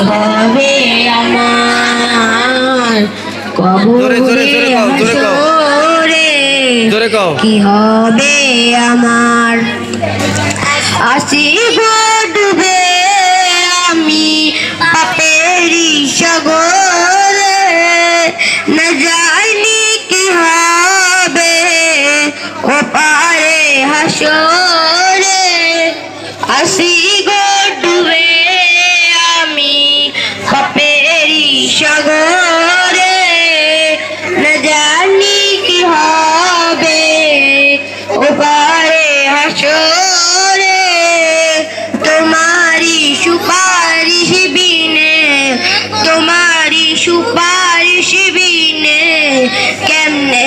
হবে আমার। জোরে, জোরে, জোরে কও, জোরে কও। হাসরে। কি হবে আমার? আসিব ডুবে আমি পাপেরি সাগরে। না জানি কি হবে ও পারে হাসরে। আসি গো